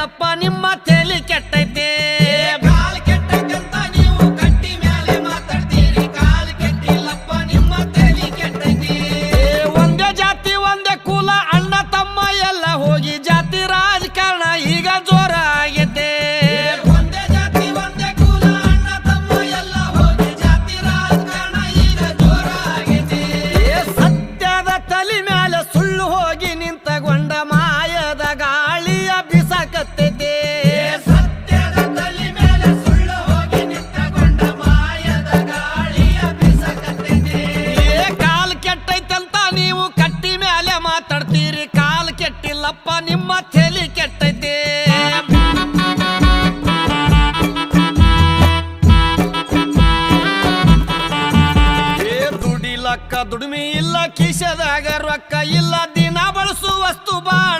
ಎಲ್ಲಪ್ಪ ನಿಮ್ಮ ಇಲ್ಲ ದಿನ ಬಳಸುವಸ್ತು ಬಾಳ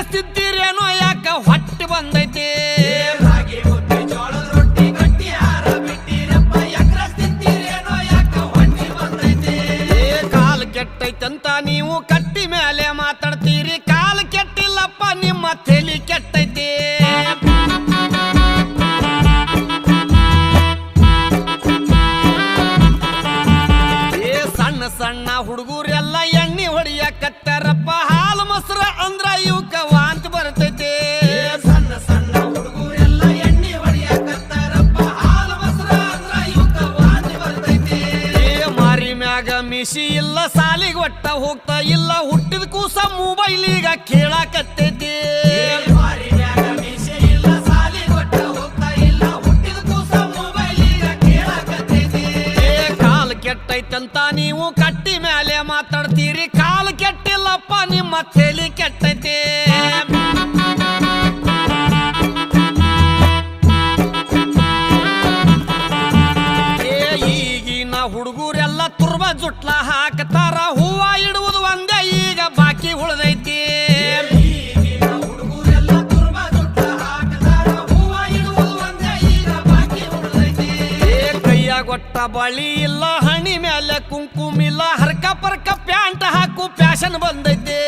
ಬಯಸ್ತಿದ್ದೀರೇನೋ ಯಾಕ ಹೊಟ್ಟೆ ಬಂದೈತಿ? ಕಾಲು ಕೆಟ್ಟೈತಂತ ನೀವು ಕಟ್ಟಿ ಮೇಲೆ ಮಾತಾಡ್ತೀರಿ. ಕಾಲು ಕೆಟ್ಟಿಲ್ಲಪ್ಪ ನಿಮ್ಮ ತಲೆ ಕೆಟ್ಟೈತಿ. ಸಣ್ಣ ಸಣ್ಣ ಹುಡುಗರೆಲ್ಲ ಮಿಸಿ ಇಲ್ಲ ಸಾಲಿಗೆ ಒಟ್ಟ ಹೋಗ್ತಾ ಇಲ್ಲ ಹುಟ್ಟಿದ ಕೂಸ ಮೊಬೈಲ್ ಈಗ ಕೇಳಾಕತ್ತೈತಿ. ಕಾಲು ಕೆಟ್ಟೈತಂತ ನೀವು ಕಟ್ಟಿ ಮೇಲೆ ಮಾತಾಡ್ತೀರಿ ಕಾಲು ಕೆಟ್ಟಿಲ್ಲಪ್ಪ ನಿಮ್ಮ ತೇಲಿ ಕೆಟ್ಟ ಕುರುಬ ಜುಟ್ಲ ಹಾಕತಾರ ಹೂವ ಇಡುವುದು ಒಂದೇ ಈಗ ಬಾಕಿ ಉಳಿದೈತಿ. ಕೊಟ್ಟ ಬಳಿ ಇಲ್ಲ, ಹಣಿ ಮೇಲೆ ಕುಂಕುಮಿಲ್ಲ, ಹರ್ಕ ಪರ್ಕ ಪ್ಯಾಂಟ್ ಹಾಕು, ಫ್ಯಾಷನ್ ಬಂದೈತಿ.